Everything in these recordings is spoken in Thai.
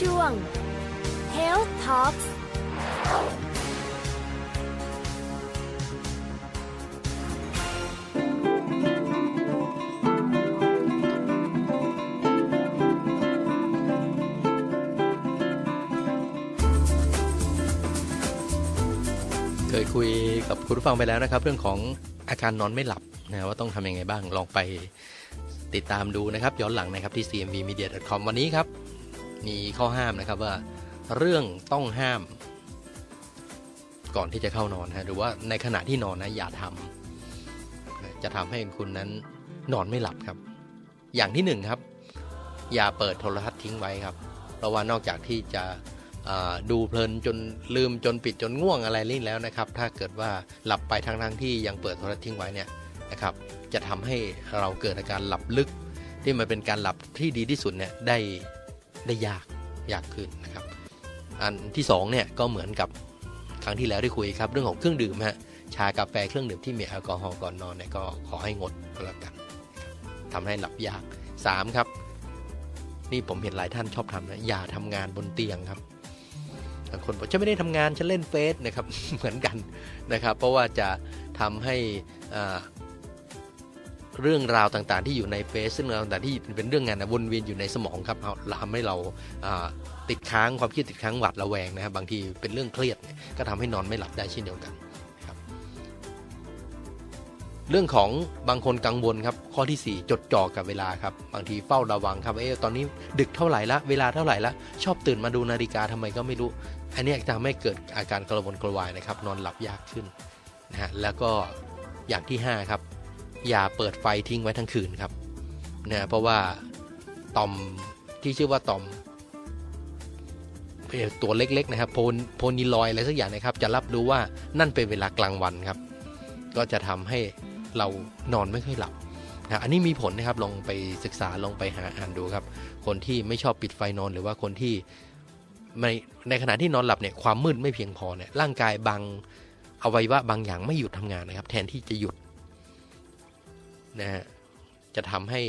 ช่วง Health Talks เคยคุยกับคุณผู้ฟังไปแล้วนะครับ เรื่องของอาการนอนไม่หลับนะว่าต้องทำยังไงบ้างลองไปติดตามดูนะครับ ย้อนหลังนะครับที่ cmvmedia.com วันนี้ครับ มีข้อห้ามนะครับว่าเรื่องต้องห้าม ก่อนที่จะเข้านอนฮะหรือว่าในขณะที่นอนนะอย่าทำจะทำให้คุณนั้นนอนไม่หลับครับ อย่างที่หนึ่งครับ อย่าเปิดโทรทัศน์ทิ้งไว้ครับเพราะว่านอกจากที่จะดูเพลินจนลืมจนปิดจนง่วงอะไรนี่แล้วนะครับ ถ้าเกิดว่าหลับไปทั้งทั้งที่ยังเปิดโทรทัศน์ทิ้งไว้เนี่ยนะครับ จะทำให้เราเกิดอาการหลับลึก ที่มันเป็นการหลับที่ดีที่สุดเนี่ยได้ ได้ยากยากขึ้นนะครับ อันที่สองเนี่ยก็เหมือนกับครั้งที่แล้วที่คุยครับ เรื่องของเครื่องดื่มฮะชากาแฟเครื่องดื่มที่มีแอลกอฮอล์ก่อนนอนเนี่ยก็ขอให้งดก็แล้วกันทำให้หลับยากสามครับ นี่ผมเห็นหลายท่านชอบทำนะอย่าทำงานบนเตียงครับบางคนบอกฉันไม่ได้ทำงานฉันเล่นเฟซนะครับเหมือนกันนะครับ เพราะว่าจะทำให้อ่า เรื่องราวต่างๆ ที่อยู่ในเฟซซึ่งราวต่างๆที่เป็นเรื่องงานนะวนเวียนอยู่ในสมองครับเอาทำให้เราติดค้างความคิดติดค้างหวาดระแวงนะครับบางทีเป็นเรื่องเครียดก็ทำให้นอนไม่หลับได้เช่นเดียวกันครับเรื่องของบางคนกังวลครับข้อที่ 4 จดจ่อกับเวลาครับบางทีเฝ้าระวังครับเอ๊ะตอนนี้ดึกเท่าไหร่ละเวลาเท่าไหร่ละชอบตื่นมาดูนาฬิกาทำไมก็ไม่รู้ อันนี้จะทำให้เกิดอาการกระวนกระวายนะครับนอนหลับยากขึ้นนะฮะแล้วก็อย่างที่5ครับ อย่าเปิดไฟทิ้งไว้ทั้งคืนครับนะเพราะว่าต่อมที่ชื่อว่าต่อมตัวเล็กๆนะครับโพนโพนิลอยอะไรสักอย่างนะครับ จะรับรู้ว่านั่นเป็นเวลากลางวันครับ ก็จะทำให้เรานอนไม่ค่อยหลับนะอันนี้มีผลนะครับลองไปศึกษาลองไปหาอ่านดูครับ คนที่ไม่ชอบปิดไฟนอนหรือว่าคนที่ในในขณะที่นอนหลับเนี่ยความมืดไม่เพียงพอเนี่ยร่างกายบางอวัยวะบางอย่างไม่หยุดทำงานนะครับ แทนที่จะหยุด นะฮะจะทำให้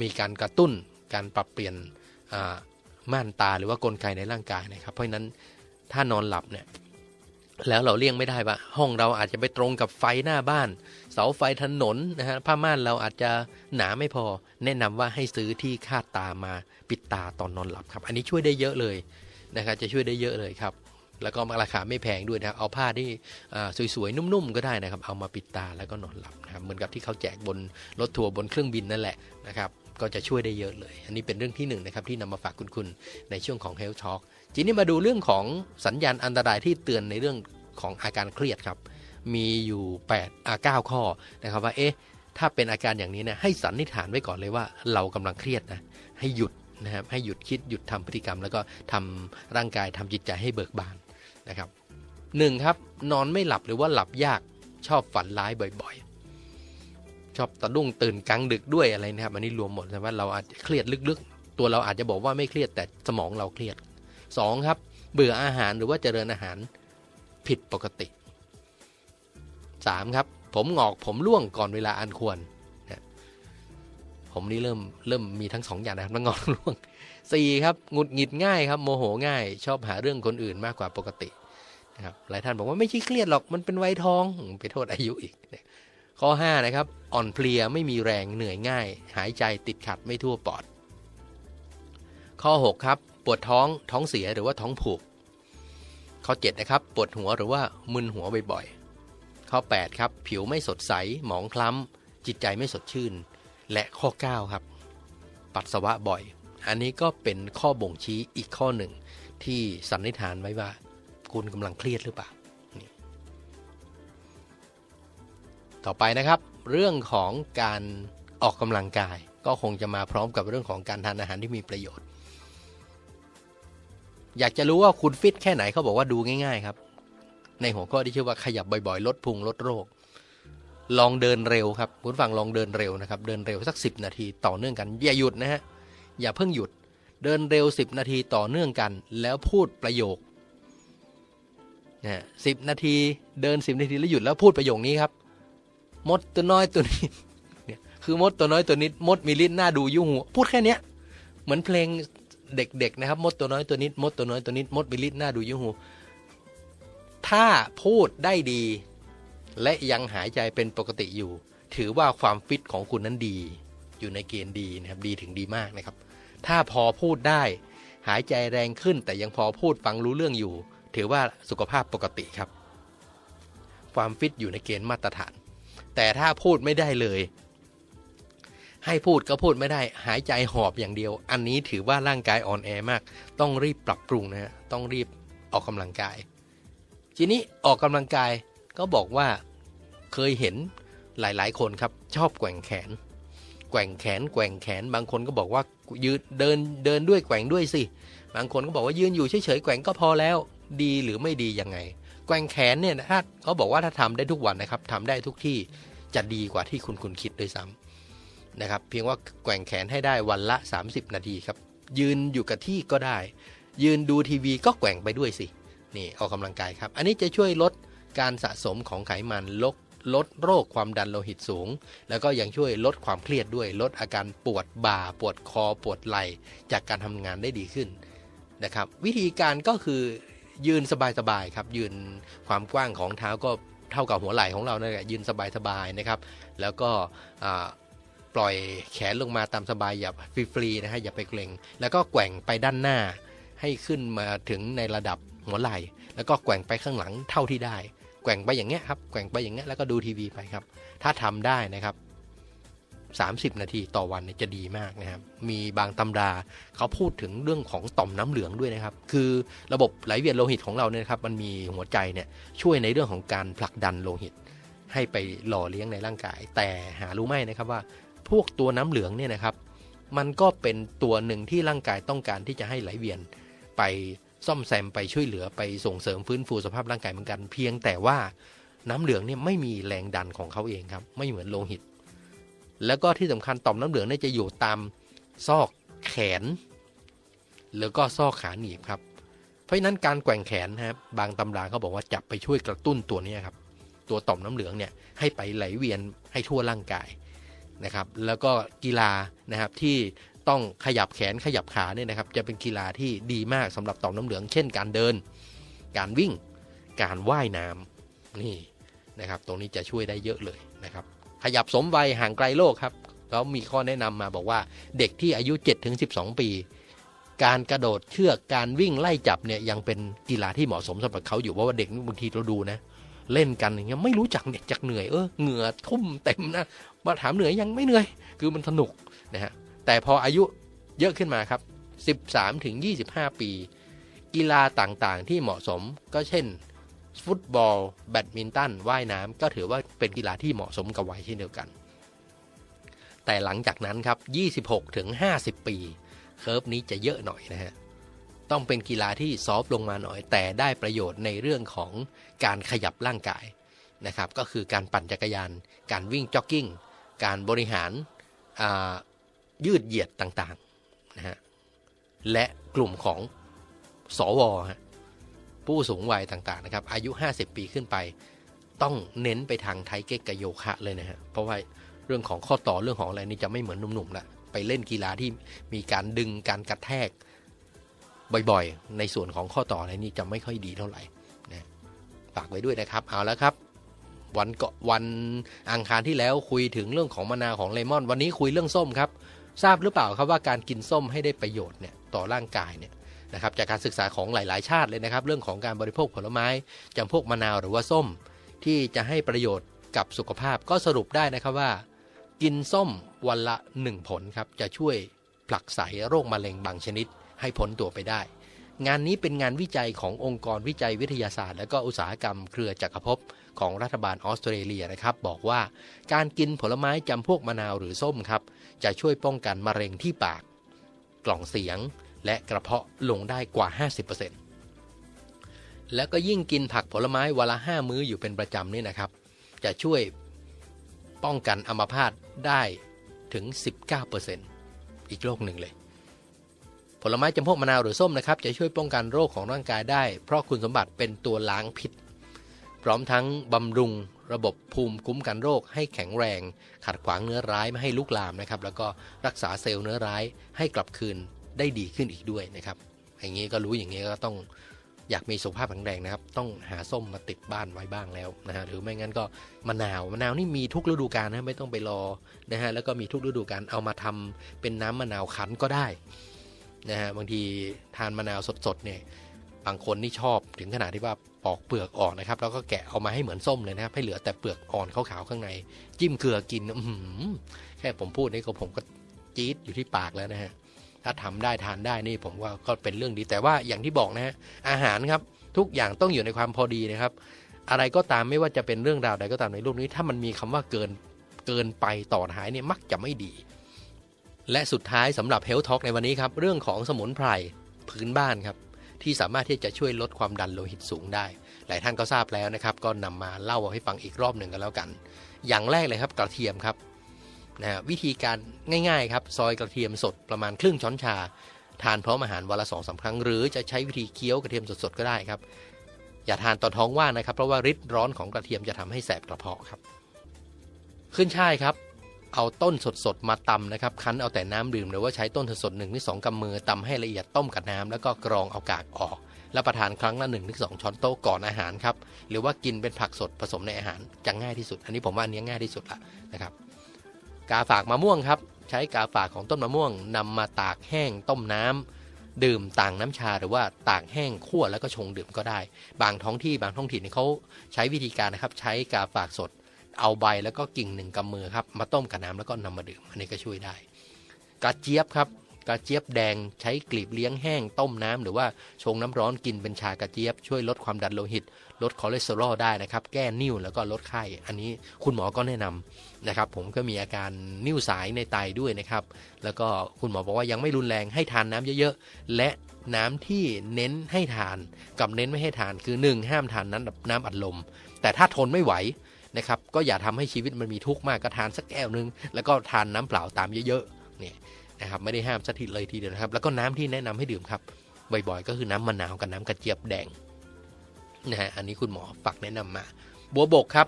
มีการกระตุ้นการปรับเปลี่ยนม่านตาหรือว่ากลไกในร่างกายนะครับ เพราะฉะนั้นถ้านอนหลับเนี่ยแล้วเราเลี่ยงไม่ได้ว่าห้องเราอาจจะไปตรงกับไฟหน้าบ้าน เสาไฟถนนนะฮะผ้าม่านเราอาจจะหนาไม่พอ แนะนำว่าให้ซื้อที่คาดตามาปิดตาตอนนอนหลับครับ อันนี้ช่วยได้เยอะเลยนะครับจะช่วยได้เยอะเลยครับ แล้วก็ราคาไม่แพงด้วยนะครับเอาผ้าที่สวยๆนุ่มๆก็ได้นะครับ เอามาปิดตาแล้วก็นอนหลับนะครับเหมือนกับที่เขาแจกบนรถทัวร์บนเครื่องบินนั่นแหละนะครับก็จะช่วยได้เยอะเลย อันนี้เป็นเรื่องที่หนึ่งนะครับที่นำมาฝากคุณคุณในช่วงของ Health Talk ทีนี้มาดูเรื่องของสัญญาณอันตรายที่เตือนในเรื่องของอาการเครียดครับ มีอยู่8อ่า9ข้อนะครับว่าเอ๊ะถ้าเป็นอาการอย่างนี้เนี่ยให้สันนิษฐานไว้ก่อนเลยว่าเรากำลังเครียดนะให้หยุดนะครับให้หยุดคิดหยุดทำพฤติกรรม แล้วก็ทำร่างกายทำจิตใจให้เบิกบาน นะครับหนึ่งครับนอนไม่หลับหรือว่าหลับยากชอบฝันร้ายบ่อยๆ ชอบตะดุ้งตื่นกลางดึกด้วยอะไรนะครับ อันนี้รวมหมดนะว่าเราอาจจะเครียดลึกๆ ตัวเราอาจจะบอกว่าไม่เครียดแต่สมองเราเครียดสองครับ เบื่ออาหารหรือว่าเจริญอาหารผิดปกติสามครับ ผมงอกผมร่วงก่อนเวลาอันควร ผมนี่เริ่มเริ่มมีทั้งสองอย่างนะครับงอกร่วง สี่ครับหงุดหงิดง่ายครับโมโหง่าย ชอบหาเรื่องคนอื่นมากกว่าปกตินะครับหลายท่านบอกว่าไม่ใช่เครียดหรอกมันเป็นวัยทองไปโทษอายุอีก ข้อห้านะครับอ่อนเพลียไม่มีแรงเหนื่อยง่าย หายใจติดขัดไม่ทั่วปอด ข้อ 6 ครับ ปวดท้องท้องเสียหรือว่าท้องผูก ข้อ 7 นะครับ ปวดหัวหรือว่ามึนหัวบ่อยๆข้อ 8 ครับ ผิวไม่สดใสหมองคล้ำจิตใจไม่สดชื่น และข้อ 9 ครับ ปัสสาวะบ่อย อันนี้ก็เป็นข้อบ่งชี้อีกข้อหนึ่ง ที่สันนิษฐานไว้ว่า คุณกำลังเครียดหรือเปล่าต่อไปนะครับ เรื่องของการออกกำลังกาย ก็คงจะมาพร้อมกับเรื่องของการทานอาหารที่มีประโยชน์ อยากจะรู้ว่าคุณฟิตแค่ไหนเขาบอกว่าดูง่าย ๆครับ ในหัวข้อที่ชื่อว่าขยับบ่อยๆ ลดพุงลดโรค ลองเดินเร็วครับคุณฟังลองเดินเร็วนะครับ เดินเร็วสัก 10 นาทีต่อเนื่องกันอย่าหยุดนะฮะ อย่าเพิ่งหยุด เดินเร็ว 10 นาทีต่อเนื่องกัน แล้วพูดประโยคนะสิบนาทีเดิน 10 นาทีแล้วหยุดแล้วพูดประโยคนี้ครับ มดตัวน้อยตัวนี้เนี่ยคือมดตัวน้อยตัวนิดมดมีลิ้นหน้าดูยุ่งหัวพูดแค่เนี้ยเหมือนเพลงเด็กๆนะครับ มดตัวน้อยตัวนิด มดตัวน้อยตัวนิดมดบิลิตหน้าดูยุหูถ้าพูดได้ดี และยังหายใจเป็นปกติอยู่ ถือว่าความฟิตของคุณนั้นดี อยู่ในเกณฑ์ดีนะครับ ดีถึงดีมากนะครับ ถ้าพอพูดได้ หายใจแรงขึ้น แต่ยังพอพูดฟังรู้เรื่องอยู่ ถือว่าสุขภาพปกติครับ ความฟิตอยู่ในเกณฑ์มาตรฐาน แต่ถ้าพูดไม่ได้เลย ให้พูดก็พูดไม่ได้ หายใจหอบอย่างเดียว อันนี้ถือว่าร่างกายอ่อนแอมาก ต้องรีบปรับปรุงนะฮะต้องรีบออกกำลังกาย ทีนี้ออกกำลังกายก็บอกว่าเคยเห็นหลายๆ คนครับชอบแกว่งแขน แกว่งแขนแกว่งแขน บางคนก็บอกว่ายืนเดินเดินด้วยแกว่งด้วยสิ บางคนก็บอกว่ายืนอยู่เฉยๆแกว่งก็พอแล้ว ดีหรือไม่ดียังไง แกว่งแขนเนี่ยถ้าเขาบอกว่าถ้าทำได้ทุกวันนะครับทำได้ทุกที่จะดีกว่าที่คุณคุณคิดด้วยซ้ำนะครับ เพียงว่าแกว่งแขนให้ได้วันละ 30 นาทีครับ ยืนอยู่กับที่ก็ได้ ยืนดูทีวีก็แกว่งไปด้วยสินี่ออกกำลังกายครับ อันนี้จะช่วยลดการสะสมของไขมันลด ลดโรคความดันโลหิตสูง แล้วก็ยังช่วยลดความเครียดด้วย ลดอาการปวดบ่า ปวดคอ ปวดไหล่จากการทำงานได้ดีขึ้นนะครับ วิธีการก็คือยืนสบายๆครับ ยืนความกว้างของเท้าก็เท่ากับหัวไหล่ของเรานั่นแหละยืนสบายๆนะครับ แล้วก็ปล่อยแขนลงมาตามสบายอย่าฟรีๆนะฮะอย่าไปเกรงแล้วก็แกว่งไปด้านหน้าให้ขึ้นมาถึงในระดับหัวไหล่ แล้วก็แกว่งไปข้างหลังเท่าที่ได้ แกว่งไปอย่างเงี้ยครับแกว่งไปอย่างเงี้ยแล้วก็ดูทีวีไปครับ ถ้าทำได้นะครับ 30 นาทีต่อวันเนี่ยจะดีมากนะครับ มีบางตำราเขาพูดถึงเรื่องของต่อมน้ำเหลืองด้วยนะครับ คือระบบไหลเวียนโลหิตของเราเนี่ยครับมันมีหัวใจเนี่ยช่วยในเรื่องของการผลักดันโลหิต ให้ไปหล่อเลี้ยงในร่างกาย แต่หารู้ไหมนะครับว่า พวกตัวน้ำเหลืองเนี่ยนะครับ มันก็เป็นตัวหนึ่งที่ร่างกายต้องการที่จะให้ไหลเวียนไป ซ่อมแซมไปช่วยเหลือไปส่งเสริมฟื้นฟูสภาพร่างกายเหมือนกัน เพียงแต่ว่าน้ำเหลืองเนี่ยไม่มีแรงดันของเขาเองครับ ไม่เหมือนโลหิต แล้วก็ที่สำคัญต่อมน้ำเหลืองเนี่ยจะอยู่ตามซอกแขน แล้วก็ซอกขาหนีบครับ เพราะฉะนั้นการแกว่งแขนนะครับบางตำราเขาบอกว่าจะไปช่วยกระตุ้นตัวนี้ครับ ตัวต่อมน้ำเหลืองเนี่ยให้ไปไหลเวียนให้ทั่วร่างกายนะครับ แล้วก็กีฬานะครับที่ ต้องขยับแขนขยับขาเนี่ยนะครับ จะเป็นกีฬาที่ดีมากสำหรับต่อมน้ำเหลือง เช่น การเดิน การวิ่ง การว่ายน้ำนี่นะครับ ตรงนี้จะช่วยได้เยอะเลยนะครับ ขยับสมวัยห่างไกลโลกครับแล้วมีข้อแนะนำมาบอกว่าเด็กที่อายุ 7-12 ปี การกระโดดเชือกการวิ่งไล่จับเนี่ยยังเป็นกีฬาที่เหมาะสมสำหรับเขาอยู่เพราะว่าเด็กบางทีเราดูนะเล่นกันอย่างเงี้ยไม่รู้จักเด็กจากเหนื่อยเออเหงื่อทุ่มเต็มนะมาถามเหนื่อยยังไม่เหนื่อย คือมันสนุกนะฮะ แต่พออายุเยอะขึ้นมาครับ 13ถึง25 ปี กีฬาต่างๆที่เหมาะสมก็เช่น ฟุตบอล แบดมินตัน ว่ายน้ำก็ถือว่าเป็นกีฬาที่เหมาะสมกับวัยเช่นเดียวกัน แต่หลังจากนั้นครับ 26ถึง50 ปี เคิร์ฟนี้จะเยอะหน่อยนะฮะต้องเป็นกีฬาที่ซอฟลงมาหน่อย แต่ได้ประโยชน์ในเรื่องของการขยับร่างกายนะครับ ก็คือการปั่นจักรยาน การวิ่งจ็อกกิ้ง การบริหารอ่า ยืดเหยียดต่างๆนะฮะและกลุ่มของสวฮะผู้สูงวัยต่างๆนะครับ อายุ 50 ปีขึ้นไป ต้องเน้นไปทางไทเก๊กกโยคะเลยนะฮะเพราะว่าเรื่องของข้อต่อเรื่องของอะไรนี่จะไม่เหมือนหนุ่มๆละไปเล่นกีฬาที่มีการดึงการกระแทกบ่อยๆ ในส่วนของข้อต่ออะไรนี่จะไม่ค่อยดีเท่าไหร่นะฝากไว้ด้วยนะครับ เอาแล้วครับ วันก็วันอังคารที่แล้วคุยถึงเรื่องของมะนาวของเลมอน วันนี้คุยเรื่องส้มครับ ทราบหรือเปล่าครับว่าการกินส้มให้ได้ประโยชน์เนี่ยต่อร่างกายเนี่ยนะครับจากการศึกษาของหลาย ๆ ชาติเลยนะครับ เรื่องของการบริโภคผลไม้จำพวกมะนาวหรือว่าส้ม ที่จะให้ประโยชน์กับสุขภาพก็สรุปได้นะครับว่า กินส้มวันละ 1 ผลครับจะช่วยผลักไสโรคมะเร็งบางชนิดให้พ้นตัวไปได้ งานนี้เป็นงานวิจัยขององค์กรวิจัยวิทยาศาสตร์ และก็อุตสาหกรรมเครือจักรภพของรัฐบาลออสเตรเลียนะครับ บอกว่าการกินผลไม้จำพวกมะนาวหรือส้มครับ จะช่วยป้องกันมะเร็งที่ปาก กล่องเสียง และกระเพาะลงได้กว่า 50%แล้วก็ยิ่งกินผักผลไม้วันละ5มื้ออยู่เป็นประจำนี่นะครับ จะช่วยป้องกันอัมพาตได้ถึง 19%อีกโรคหนึ่งเลย ผลไม้จำพวกมะนาวหรือส้มนะครับจะช่วยป้องกันโรคของร่างกายได้ เพราะคุณสมบัติเป็นตัวล้างพิษ พร้อมทั้งบำรุงระบบภูมิคุ้มกันโรคให้แข็งแรง ขัดขวางเนื้อร้ายไม่ให้ลุกลามนะครับแล้วก็รักษาเซลล์เนื้อร้ายให้กลับคืนได้ดีขึ้นอีกด้วยนะครับอย่างนี้ก็รู้อย่างนี้ก็ต้องอยากมีสุขภาพแข็งแรงนะครับ ต้องหาส้มมาติดบ้านไว้บ้างแล้วนะฮะหรือไม่งั้นก็มะนาวมะนาวนี่มีทุกฤดูกาลนะไม่ต้องไปรอนะฮะแล้วก็มีทุกฤดูกาลเอามาทำเป็นน้ำมะนาวคั้นก็ได้ นะฮะบางทีทานมะนาวสดๆเนี่ยบางคนนี่ชอบถึงขนาดที่ว่าปอกเปลือกออกนะครับ แล้วก็แกะเอามาให้เหมือนส้มเลยนะครับให้เหลือแต่เปลือกอ่อนขาวๆข้างใน จิ้มเกลือกินอืแค่ผมพูดนี่ก็ผมก็จี๊ดอยู่ที่ปากแล้วนะฮะถ้าทำได้ทานได้นี่ผมว่าก็เป็นเรื่องดีแต่ว่าอย่างที่บอกนะฮะอาหารครับทุกอย่างต้องอยู่ในความพอดีนะครับ อะไรก็ตามไม่ว่าจะเป็นเรื่องราวใดก็ตามในโลกนี้ ถ้ามันมีคำว่าเกินเกินไปต่อท้ายเนี่ยมักจะไม่ดี และสุดท้ายสำหรับ Health Talk ในวันนี้ครับเรื่องของสมุนไพรพื้นบ้านครับที่สามารถที่จะช่วยลดความดันโลหิตสูงได้ หลายท่านก็ทราบแล้วนะครับ ก็นำมาเล่าให้ฟังอีกรอบหนึ่งกันแล้วกัน อย่างแรกเลยครับกระเทียมครับนะฮะวิธีการง่ายๆครับ ซอยกระเทียมสดประมาณครึ่งช้อนชา ทานพร้อมอาหารวันละสองสาครั้ง หรือจะใช้วิธีเคี้ยวกระเทียมสดๆก็ได้ครับ อย่าทานตอนท้องว่างนะครับ เพราะว่าฤทธิ์ร้อนของกระเทียมจะทำให้แสบกระเพาะครับ ขึ้นช่ายครับ เอาต้นสดๆมาตำนะครับ คั้นเอาแต่น้ำดื่มหรือว่าใช้ต้นสดๆหนึ่งถึงสองกำมือตำให้ละเอียดต้มกับน้ำแล้วก็กรองเอากากออกแล้วประทานครั้งละ1นถึงสช้อนโต๊ะก่อนอาหารครับ หรือว่ากินเป็นผักสดผสมในอาหารจะง่ายที่สุด อันนี้ผมว่าอันนี้ง่ายที่สุดละนะครับ กาฝากมะม่วงครับ ใช้กาฝากของต้นมะม่วงนำมาตากแห้งต้มน้ำดื่มต่างน้ำชาหรือว่าตากแห้งคั่วแล้วก็ชงดื่มก็ได้ บางท้องที่บางท้องถิ่นเขาใช้วิธีการนะครับ ใช้กาฝากสด เอาใบแล้วก็กิ่งหนึ่งกำมือครับ มาต้มกับน้ำแล้วก็นำมาดื่มอันนี้ก็ช่วยได้ กระเจี๊ยบครับ กระเจี๊ยบแดงใช้กลีบเลี้ยงแห้งต้มน้ำหรือว่าชงน้ำร้อนกินเป็นชากระเจี๊ยบ ช่วยลดความดันโลหิต ลดคอเลสเตอรอลได้นะครับ แก้นิ่วแล้วก็ลดไข้ อันนี้คุณหมอก็แนะนำนะครับ ผมก็มีอาการนิ่วสายในไตด้วยนะครับ แล้วก็คุณหมอบอกว่ายังไม่รุนแรงให้ทานน้ำเยอะๆและน้ำที่เน้นให้ทานกับเน้นไม่ให้ทานคือ 1 ห้ามทานน้ำน้ำอัดลม แต่ถ้าทนไม่ไหว นะครับก็อย่าทำให้ชีวิตมันมีทุกข์มากก็ทานสักแก้วนึง แล้วก็ทานน้ำเปล่าตามเยอะๆเนี่ยนะครับไม่ได้ห้ามสักทีเลยทีเดียวนะครับแล้วก็น้ำที่แนะนำให้ดื่มครับบ่อยๆ ก็คือน้ำมะนาวกับน้ำกระเจี๊ยบแดงนะฮะอันนี้คุณหมอฝากแนะนำมา บัวบกครับ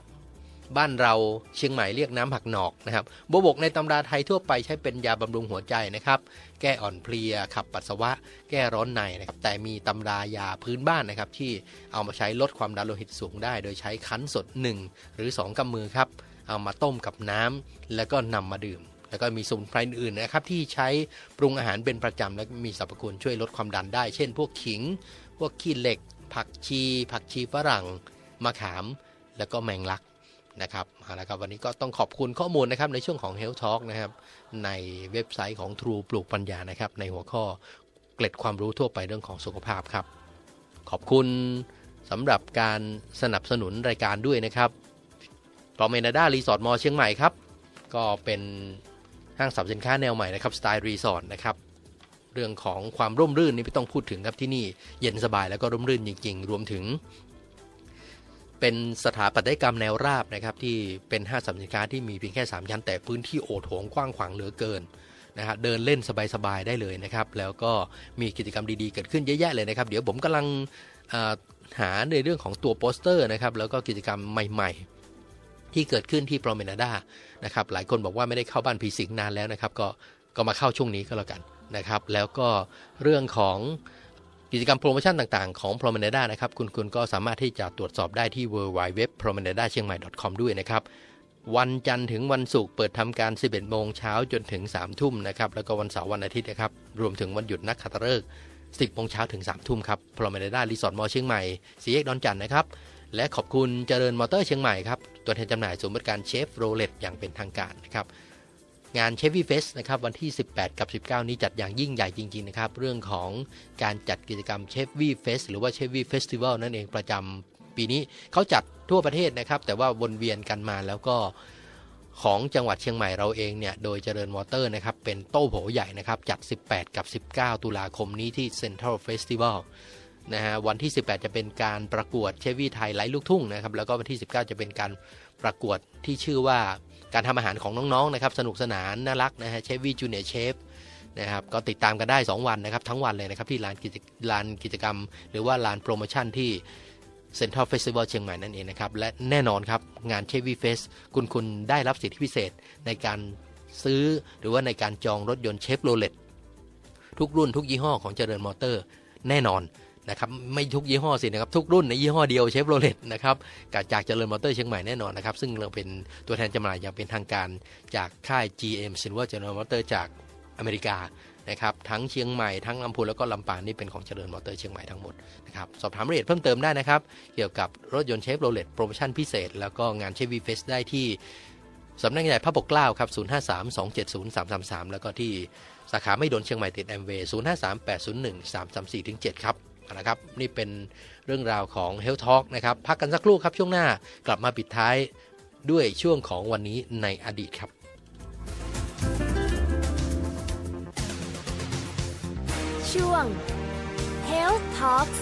บ้านเราเชียงใหม่เรียกน้ำผักหนอกนะครับบัวบกในตำราไทยทั่วไปใช้เป็นยาบำรุงหัวใจนะครับ แก้อ่อนเพลียขับปัสสาวะ แก้ร้อนในนะครับ แต่มีตำรายาพื้นบ้านนะครับ ที่เอามาใช้ลดความดันโลหิตสูงได้ โดยใช้คั้นสด 1 หรือ 2กำมือครับ เอามาต้มกับน้ำแล้วก็นำมาดื่มแล้วก็มีสมุนไพรอื่นๆนะครับที่ใช้ปรุงอาหารเป็นประจำและมีสรรพคุณช่วยลดความดันได้ เช่น พวกขิง พวกขี้เหล็ก ผักชี ผักชีฝรั่ง มะขาม แล้วก็แมงลัก นะครับเอาละครับวันนี้ก็ต้องขอบคุณข้อมูลนะครับในช่วงของ Health Talk นะครับในเว็บไซต์ของ True ปลูกปัญญานะครับในหัวข้อเกล็ดความรู้ทั่วไปเรื่องของสุขภาพครับ ขอบคุณสำหรับการสนับสนุนรายการด้วยนะครับพรอเมนาดารีสอร์ทมอเชียงใหม่ครับ ก็เป็นห้างสรรพสินค้าแนวใหม่นะครับสไตล์รีสอร์ทนะครับเรื่องของความร่มรื่นนี่ไม่ต้องพูดถึงครับที่นี่เย็นสบายแล้วก็ร่มรื่นจริงๆ รวมถึง เป็นสถาปัตยกรรมแนวราบนะครับที่เป็นห้างสรรพสินค้าที่มีเพียงแค่ 3 ชั้น แต่พื้นที่โอโถงกว้างขวางเหลือเกินนะครับเดินเล่นสบายๆได้เลยนะครับ แล้วก็มีกิจกรรมดีๆ เกิดขึ้นเยอะแยะเลยนะครับ เดี๋ยวผมกำลังหาในเรื่องของตัวโปสเตอร์นะครับแล้วก็กิจกรรมใหม่ๆ ที่เกิดขึ้นที่โปรเมนาดานะครับหลายคนบอกว่าไม่ได้เข้าบ้านผีสิงนานแล้วนะครับ ก็ก็มาเข้าช่วงนี้ก็แล้วกันนะครับ แล้วก็เรื่องของ กิจกรรมโปรโมชั่นต่างๆ ของ p r o m e n a d a นะครับ คุณคุณก็สามารถที่จะตรวจสอบได้ที่ w w w p r o m e n a d a เชียงใหม่ .com ด้วยนะครับ วันจันทร์ถึงวันศุกร์เปิดทำการ 11 โมงเช้าจนถึง 3 ทุ่มนะครับ แล้วก็วันเสาร์วันอาทิตย์นะครับ รวมถึงวันหยุดนักขัตฤกษ์10 โมงเช้าถึง 3 ทุ่มครับ p r o m e n a d a รีสอร์ทมอเชียงใหม่สีเอกดอนจันทร์นะครับ และขอบคุณเจริญมอเตอร์เชียงใหม่ครับ ตัวแทนจำหน่ายศูนบริการเชฟโรเลตอย่างเป็นทางการนะครับ งานเชฟวี่เฟสนะครับวันที่ 18 กับ 19 นี้จัดอย่างยิ่งใหญ่จริง ๆ นะครับ เรื่องของการจัดกิจกรรมเชฟวี่เฟสหรือว่าเชฟวี่เฟสติวัลนั่นเองประจำปีนี้เขาจัดทั่วประเทศนะครับ แต่ว่าวนเวียนกันมาแล้วก็ของจังหวัดเชียงใหม่เราเองเนี่ย โดยเจริญมอเตอร์นะครับ เป็นโต้โผใหญ่นะครับ จัด 18 กับ 19 ตุลาคมนี้ที่เซ็นทรัลเฟสติวัลนะฮะวันที่ 18 จะเป็นการประกวดเชฟวี่ไทยไลท์ลูกทุ่งนะครับ แล้วก็วันที่ 19 จะเป็นการประกวดที่ชื่อว่า การทำอาหารของน้องๆนะครับสนุกสนานน่ารักนะฮะเชฟวีจูเนียเชฟนะครับก็ติดตามกันได้ 2 วันนะครับทั้งวันเลยนะครับที่ลานกิจลานกิจกรรม หรือว่าลานโปรโมชั่นที่เซ็นทรัลเฟสติวัลเชียงใหม่นั่นเองนะครับและแน่นอนครับงานเชฟวีเฟสคุณคุณได้รับสิทธิพิเศษในการซื้อหรือว่าในการจองรถยนต์เชฟโรเลตทุกรุ่นทุกยี่ห้อของเจริญมอเตอร์ แน่นอน นะครับไม่ทุกยี่ห้อสินะครับทุกรุ่นในยี่ห้อเดียวเชฟโรเลตนะครับจากเจริญมอเตอร์เชียงใหม่แน่นอนนะครับซึ่งเราเป็นตัวแทนจำหน่ายอย่างเป็นทางการจากค่าย GM Silver General Motor จากอเมริกานะครับทั้งเชียงใหม่ทั้งลำพูนแล้วก็ลำปางนี่เป็นของเจริญมอเตอร์เชียงใหม่ทั้งหมดนะครับสอบถามรายละเอียดเพิ่มเติมได้นะครับ เกี่ยวกับรถยนต์เชฟโรเลตโปรโมชั่นพิเศษ แล้วก็งานเชฟวีเฟสได้ที่สำนักงานใหญ่พระปกเกล้าครับ 053-270-333แล้วก็ที่สาขาไม่โดนเชียงใหม่ติดแอมเวย์053-801-334-7 ครับ นะครับ นี่เป็นเรื่องราวของ Health Talk นะครับ พักกันสักครู่ครับช่วงหน้ากลับมาปิดท้ายด้วยช่วงของวันนี้ในอดีตครับช่วง Health Talks